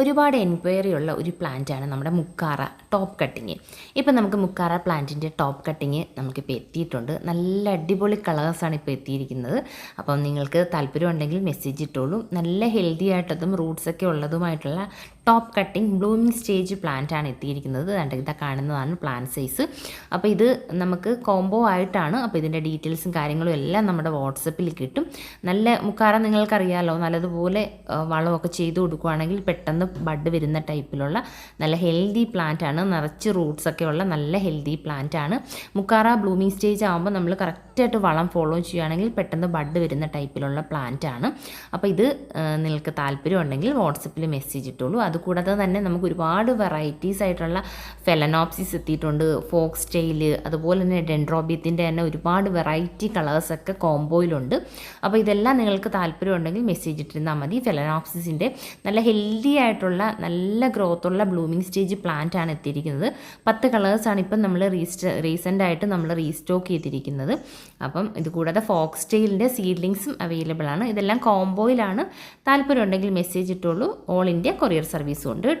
ഒരുപാട് എൻക്വയറി ഉള്ള ഒരു പ്ലാന്റാണ് നമ്മുടെ മുക്കാറ ടോപ്പ് കട്ടിങ് ഇപ്പം നമുക്ക് മുക്കാറ പ്ലാന്റിന്റെ ടോപ്പ് കട്ടിങ് നമുക്കിപ്പോൾ എത്തിയിട്ടുണ്ട്. നല്ല അടിപൊളി കളേഴ്സാണ് ഇപ്പോൾ എത്തിയിരിക്കുന്നത്. അപ്പം നിങ്ങൾക്ക് താല്പര്യം ഉണ്ടെങ്കിൽ മെസ്സേജ് ഇട്ടോളൂ. നല്ല ഹെൽത്തി ആയിട്ടതും റൂട്ട്സൊക്കെ ഉള്ളതുമായിട്ടുള്ള top cutting blooming stage plant ആണ് എത്തിയിരിക്കുന്നത്. കണ്ട ഇതാ കാണുന്നതാണ് പ്ലാന്റ് സൈസ് അപ്പോൾ ഇത് നമുക്ക് കോംബോ ആയിട്ടാണ്. അപ്പോൾ ഇതിന്റെ ഡീറ്റെയിൽസും കാര്യങ്ങളും എല്ലാം നമ്മുടെ വാട്സപ്പിൽ കിട്ടും. നല്ല മുക്കാറ നിങ്ങൾക്കറിയാമല്ലോ നല്ലതുപോലെ വളമൊക്കെ ചെയ്ത് കൊടുക്കുകയാണെങ്കിൽ പെട്ടെന്ന് ബഡ് വരുന്ന ടൈപ്പിലുള്ള നല്ല ഹെൽത്തി പ്ലാന്റ് ആണ്. നിറച്ച് റൂട്ട്സ് ഒക്കെ ഉള്ള നല്ല ഹെൽത്തി പ്ലാന്റ് ആണ്. മുക്കാറ ബ്ലൂമിങ് സ്റ്റേജ് ആകുമ്പോൾ നമ്മൾ കറക്റ്റായിട്ട് വളം ഫോളോ ചെയ്യുകയാണെങ്കിൽ പെട്ടെന്ന് ബഡ് വരുന്ന ടൈപ്പിലുള്ള പ്ലാന്റ് ആണ്. അപ്പോൾ ഇത് നിങ്ങൾക്ക് താല്പര്യം ഉണ്ടെങ്കിൽ വാട്സപ്പിൽ മെസ്സേജ് ഇട്ടോളൂ. അതുകൂടാതെ തന്നെ നമുക്ക് ഒരുപാട് വെറൈറ്റീസ് ആയിട്ടുള്ള ഫെലനോപ്സിസ് എത്തിയിട്ടുണ്ട് ഫോക്സ് ടെയിൽ അതുപോലെ തന്നെ ഡെൻഡ്രോബിയത്തിന്റെ തന്നെ ഒരുപാട് വെറൈറ്റി കളേഴ്സൊക്കെ കോംബോയിലുണ്ട് അപ്പോൾ ഇതെല്ലാം നിങ്ങൾക്ക് താല്പര്യം ഉണ്ടെങ്കിൽ മെസ്സേജ് ഇട്ടിരുന്നാൽ മതി ഫെലനോപ്സിസിന്റെ നല്ല ഹെൽത്തി ആയിട്ടുള്ള നല്ല ഗ്രോത്തുള്ള ബ്ലൂമിങ് സ്റ്റേജ് പ്ലാന്റ് ആണ് എത്തിയിരിക്കുന്നത്. പത്ത് കളേഴ്സാണ് ഇപ്പം നമ്മൾ റീസ്റ്റ റീസെന്റ് ആയിട്ട് നമ്മൾ റീസ്റ്റോക്ക് ചെയ്തിരിക്കുന്നത്. അപ്പം ഇത് കൂടാതെ ഫോക്സ് ടെയിലിന്റെ സീഡ്ലിങ്സും അവൈലബിൾ ആണ്. ഇതെല്ലാം കോംബോയിലാണ് താല്പര്യം ഉണ്ടെങ്കിൽ മെസ്സേജ് ഇട്ടോളൂ. ഓൾ ഇന്ത്യ കൊറിയർ സർവീസും ഉണ്ട് കേട്ടോ.